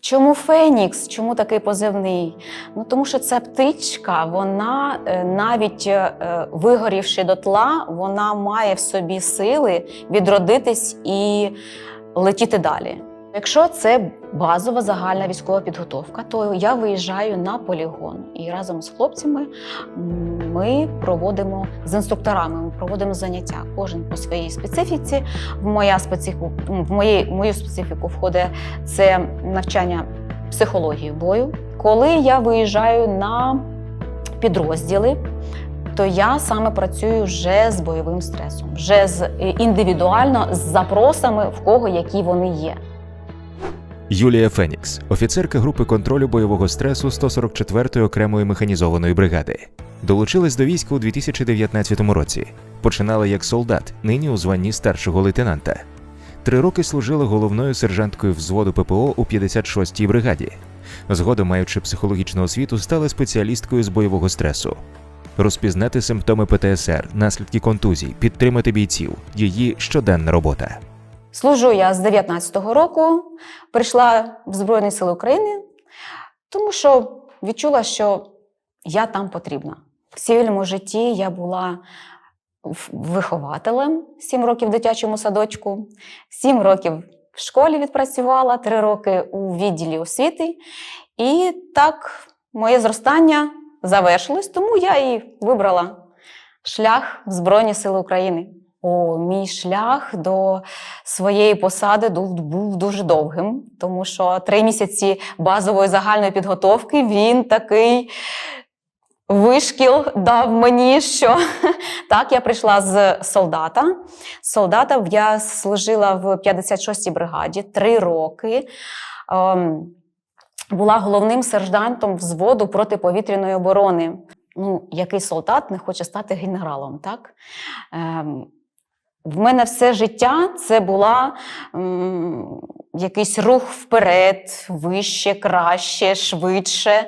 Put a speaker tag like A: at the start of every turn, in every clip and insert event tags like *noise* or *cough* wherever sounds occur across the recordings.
A: Чому Фенікс? Чому такий позивний? Ну тому що ця птичка, вона е, навіть вигорівши вигорівши дотла, вона має в собі сили відродитись і летіти далі. Якщо це базова загальна військова підготовка, то я виїжджаю на полігон і разом з хлопцями ми проводимо з інструкторами. Ми проводимо заняття. Кожен по своїй специфіці. В моя специфіку в моєї в мою специфіку входить це навчання психології бою. Коли я виїжджаю на підрозділи, то я саме працюю вже з бойовим стресом, вже з е, індивідуально з запросами, в кого які вони є.
B: Юлія Фенікс, офіцерка групи контролю бойового стресу 144-ї окремої механізованої бригади. Долучилась до війська у 2019 році. Починала як солдат, нині у званні старшого лейтенанта. Три роки служила головною сержанткою взводу ППО у 56-й бригаді. Згодом, маючи психологічну освіту, стала спеціалісткою з бойового стресу. Розпізнати симптоми ПТСР, наслідки контузій, підтримати бійців її щоденна робота.
A: Служу я з 19-го року, прийшла в Збройні Сили України, тому що відчула, що я там потрібна. В цивільному житті я була вихователем 7 років в дитячому садочку, 7 років в школі відпрацювала, 3 роки у відділі освіти. І так моє зростання завершилось, тому я і вибрала шлях в Збройні Сили України. О, мій шлях до своєї посади був дуже довгим, тому що три місяці базової загальної підготовки він такий вишкіл дав мені, що *laughs* так я прийшла з солдата. Солдата я служила в 56-й бригаді три роки. Ем, була головним сержантом взводу протиповітряної оборони. Ну, який солдат не хоче стати генералом, так? Ем, в мене все життя це була м, якийсь рух вперед, вище, краще, швидше.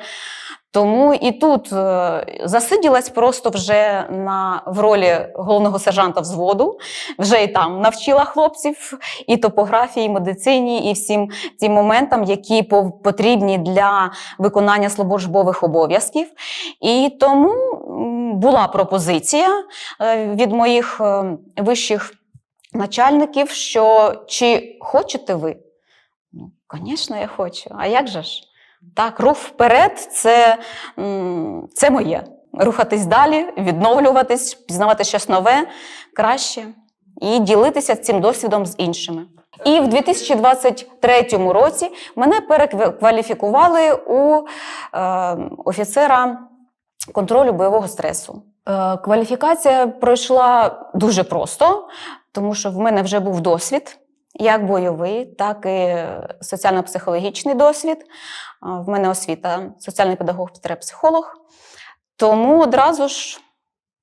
A: Тому і тут е, засиділась просто вже на, в ролі головного сержанта взводу, вже і там навчила хлопців і топографії, і медицині, і всім цим моментам, які потрібні для виконання службових обов'язків. І тому була пропозиція е, від моїх е, вищих начальників, що чи хочете ви? Ну, звісно, я хочу. А як же ж? Так, рух вперед це, це моє. Рухатись далі, відновлюватись, пізнавати щось нове, краще і ділитися цим досвідом з іншими. І в 2023 році мене перекваліфікували у е, офіцера контролю бойового стресу. Е, кваліфікація пройшла дуже просто, тому що в мене вже був досвід, як бойовий, так і соціально-психологічний досвід. Е, В мене освіта соціальний педагог психолог. Тому одразу ж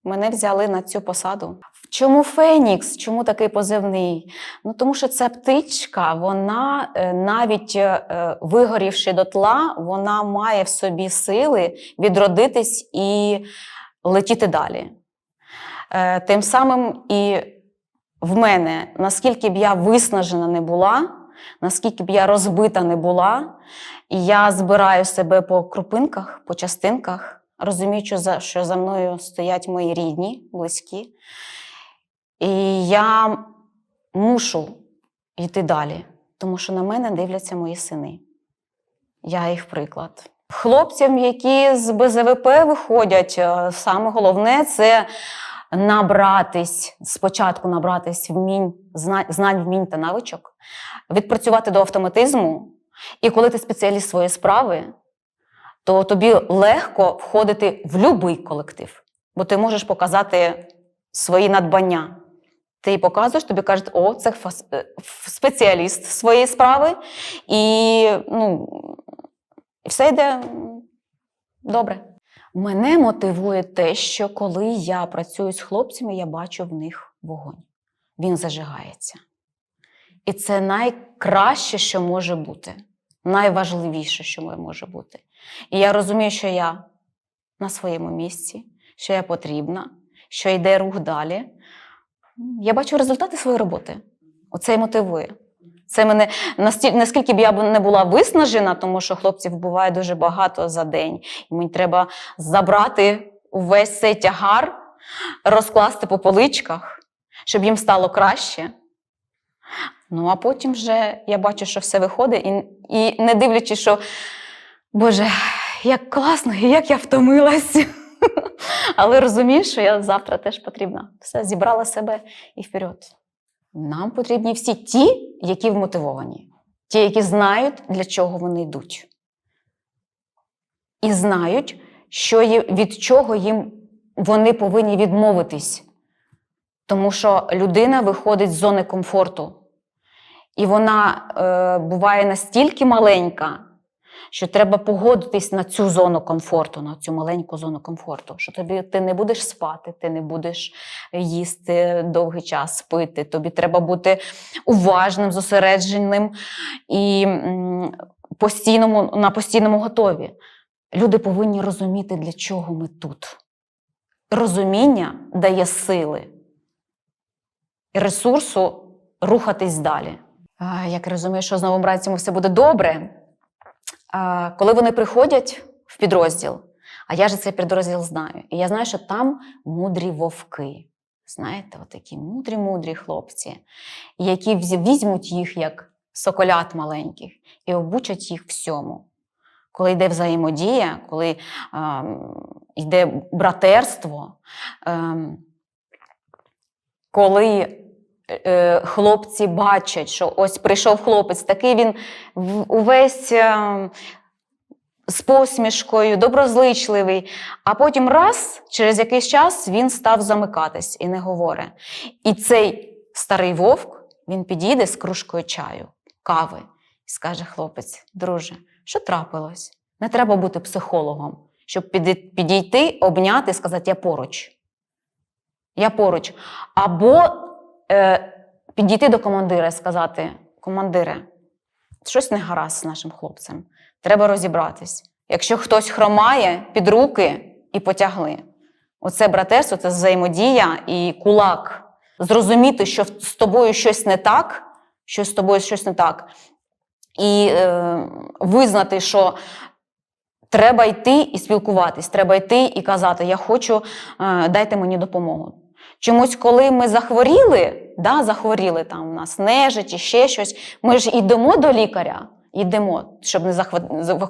A: мене взяли на цю посаду. Чому Фенікс? Чому такий позивний? Ну тому що ця птичка, вона е, навіть е, вигорівши дотла, вона має в собі сили відродитись і летіти далі. Е, Тим самим і в мене, наскільки б я виснажена не була, наскільки б я розбита не була, я збираю себе по крупинках, по частинках, розуміючи, що за мною стоять мої рідні, близькі. І я мушу йти далі, тому що на мене дивляться мої сини. Я їх приклад. Хлопцям, які з БЗВП виходять, е, саме головне це набратись, спочатку набратись вмінь, знань, вмінь та навичок, відпрацювати до автоматизму. І коли ти спеціаліст своєї справи, то тобі легко входити в будь-який колектив, бо ти можеш показати свої надбання. Ти показуєш, тобі кажуть, о, це е, спеціаліст своєї справи, і ну, все йде добре. Мене мотивує те, що коли я працюю з хлопцями, я бачу в них вогонь. Він зажигається. І це найкраще, що може бути, найважливіше, що може бути. І я розумію, що я на своєму місці, що я потрібна, що йде рух далі. Я бачу результати своєї роботи. Оце і мотивує. Це мене настільки, наскільки б я не була виснажена, тому що хлопців буває дуже багато за день. І мені треба забрати увесь цей тягар, розкласти по поличках, щоб їм стало краще. Ну, а потім вже я бачу, що все виходить, і, і не дивлячись, що Боже, як класно, і як я втомилась. Але розумію, що я завтра теж потрібна. Все, зібрала себе і вперед. Нам потрібні всі ті, які вмотивовані, ті, які знають, для чого вони йдуть. І знають, що є, від чого їм вони повинні відмовитись. Тому що людина виходить з зони комфорту. І вона е, буває настільки маленька, що треба погодитись на цю зону комфорту, на цю маленьку зону комфорту, що тобі ти не будеш спати, ти не будеш їсти довгий час, пити. Тобі треба бути уважним, зосередженим і постійному, на постійному готові. Люди повинні розуміти, для чого ми тут. Розуміння дає сили і ресурсу рухатись далі. Як я розумію, що з новобранцями все буде добре. Коли вони приходять в підрозділ, а я ж цей підрозділ знаю, і я знаю, що там мудрі вовки. Знаєте, отакі мудрі-мудрі хлопці, які візьмуть їх як соколят маленьких і обучать їх всьому. Коли йде взаємодія, коли ем, йде братерство, ем, коли е, хлопці бачать, що ось прийшов хлопець, такий він увесь е, з посмішкою, доброзичливий, а потім раз, через якийсь час він став замикатись і не говорить. І цей старий вовк він підійде з кружкою чаю, кави, і скаже: хлопець, друже, що трапилось? Не треба бути психологом, щоб підійти, обняти і сказати, я поруч. Я поруч. Або е, підійти до командира і сказати: командире, щось не гаразд з нашим хлопцем. Треба розібратись. Якщо хтось хромає, під руки і потягли. Оце братерство, це взаємодія і кулак. Зрозуміти, що з тобою щось не так, що з тобою щось не так. І е, визнати, що треба йти і спілкуватись, треба йти і казати: Я хочу, е, дайте мені допомогу. Чомусь, коли ми захворіли, да, захворіли там у нас нежить чи ще щось, ми ж йдемо до лікаря, йдемо, щоб не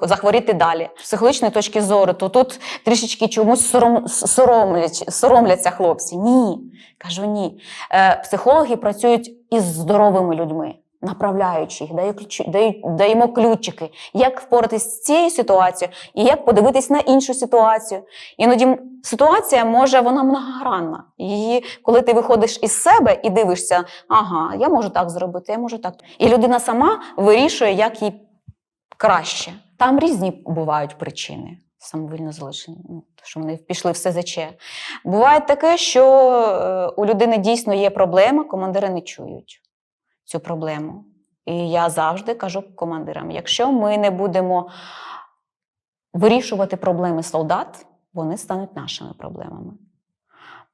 A: захворіти далі. З психологічної точки зору, то тут трішечки чомусь сором, соромлять, соромляться хлопці. Ні. Кажу, ні. Е, психологи працюють із здоровими людьми, направляючи їх, дають ключ, дають, даємо ключики, як впоратись з цією ситуацією і як подивитись на іншу ситуацію. Іноді ситуація може вона многогранна. І коли ти виходиш із себе і дивишся, ага, я можу так зробити, я можу так. І людина сама вирішує, як їй краще. Там різні бувають причини. Самовільно залишення, ну, що вони пішли в СЗЧ. Буває таке, що е, у людини дійсно є проблема, командири не чують цю проблему. І я завжди кажу командирам: якщо ми не будемо вирішувати проблеми солдат, вони стануть нашими проблемами.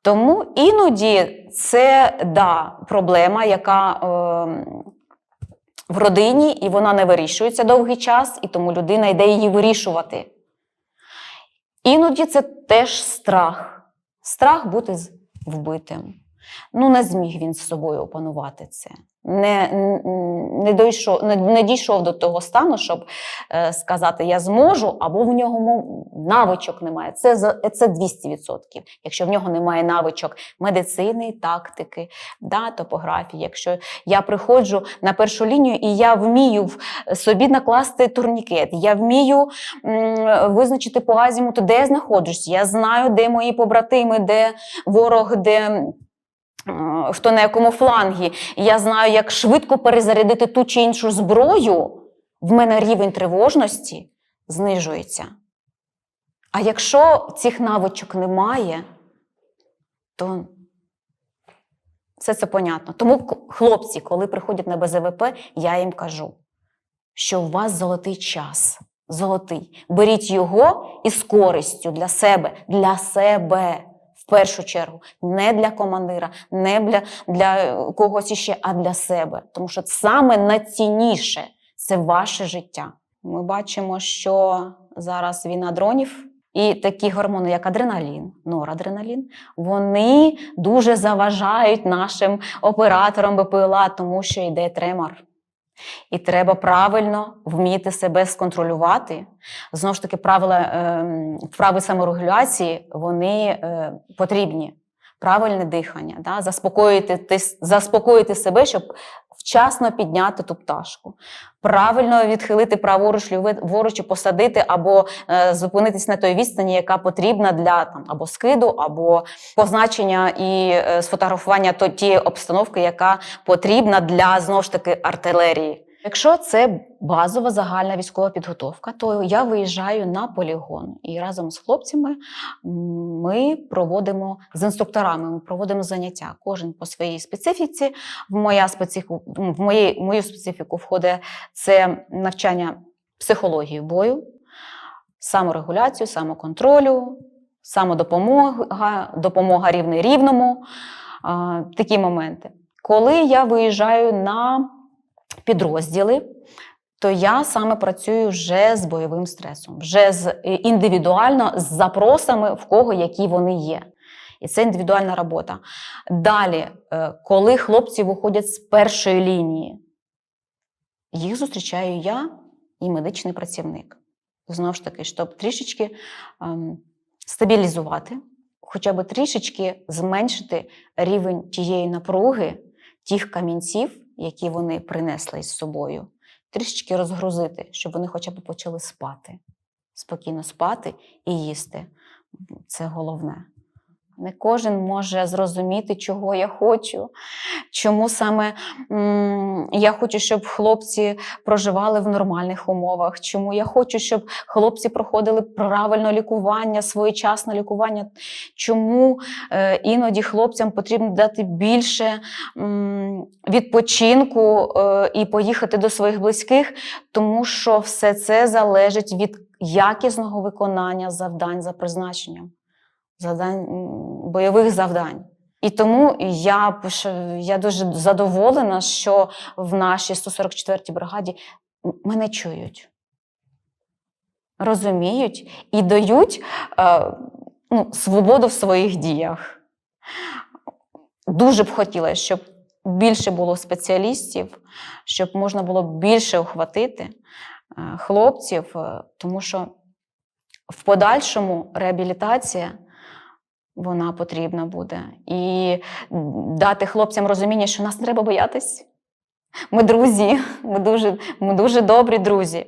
A: Тому іноді це да, проблема, яка е, в родині, і вона не вирішується довгий час, і тому людина йде її вирішувати. Іноді це теж страх. Страх бути вбитим. Ну, не зміг він з собою опанувати це. Не, не, дійшов, не, не дійшов до того стану, щоб е, сказати я зможу, або в нього навичок немає. Це, це 200%. Якщо в нього немає навичок медицини, тактики, да, топографії. Якщо я приходжу на першу лінію і я вмію собі накласти турнікет, я вмію м, визначити по азімуту, де я знаходжусь. Я знаю, де мої побратими, де ворог, де хто на якому флангі. Я знаю, як швидко перезарядити ту чи іншу зброю. В мене рівень тривожності знижується. А якщо цих навичок немає, то все це понятно. Тому хлопці, коли приходять на БЗВП, я їм кажу, що у вас золотий час. Золотий. Беріть його із користю для себе, для себе першу чергу, не для командира, не для, для когось іще, а для себе. Тому що саме найцінніше це ваше життя. Ми бачимо, що зараз війна дронів. І такі гормони, як адреналін, норадреналін, вони дуже заважають нашим операторам БПЛА, тому що йде тремор. І треба правильно вміти себе сконтролювати. Знову ж таки, правила, е, вправи саморегуляції вони е, потрібні. Правильне дихання, да? заспокоїти, тис- заспокоїти себе, щоб вчасно підняти ту пташку. Правильно відхилити праворуч, ліворуч і посадити або е, зупинитись на той відстані, яка потрібна для там або скиду, або позначення і е, сфотографування то, тієї обстановки, яка потрібна для знову ж таки артилерії. Якщо це базова загальна військова підготовка, то я виїжджаю на полігон і разом з хлопцями ми проводимо з інструкторами. Ми проводимо заняття. Кожен по своїй специфіці. В моя специфіку в моєї мою специфіку входить це навчання психології бою, саморегуляцію, самоконтролю, самодопомога, допомога рівний рівному. Такі моменти. Коли я виїжджаю на підрозділи, то я саме працюю вже з бойовим стресом, вже з е, індивідуально з запросами, в кого які вони є. І це індивідуальна робота. Далі, е, коли хлопці виходять з першої лінії, їх зустрічаю я і медичний працівник. Знову ж таки, щоб трішечки ем, стабілізувати, хоча б трішечки зменшити рівень тієї напруги, тих камінців, які вони принесли із собою, трішечки розгрузити, щоб вони хоча б почали спати, спокійно спати і їсти. Це головне. Не кожен може зрозуміти, чого я хочу, чому саме м, я хочу, щоб хлопці проживали в нормальних умовах, чому я хочу, щоб хлопці проходили правильне лікування, своєчасне лікування, чому е, іноді хлопцям потрібно дати більше м, відпочинку е, і поїхати до своїх близьких, тому що все це залежить від якісного виконання завдань за призначенням завдань, бойових завдань. І тому я, я дуже задоволена, що в нашій 144-й бригаді мене чують, розуміють і дають е, ну, свободу в своїх діях. Дуже б хотілося, щоб більше було спеціалістів, щоб можна було більше охватити е, хлопців, е, тому що в подальшому реабілітація вона потрібна буде. І дати хлопцям розуміння, що нас треба боятись. Ми друзі, *laughs* ми дуже, ми дуже добрі друзі.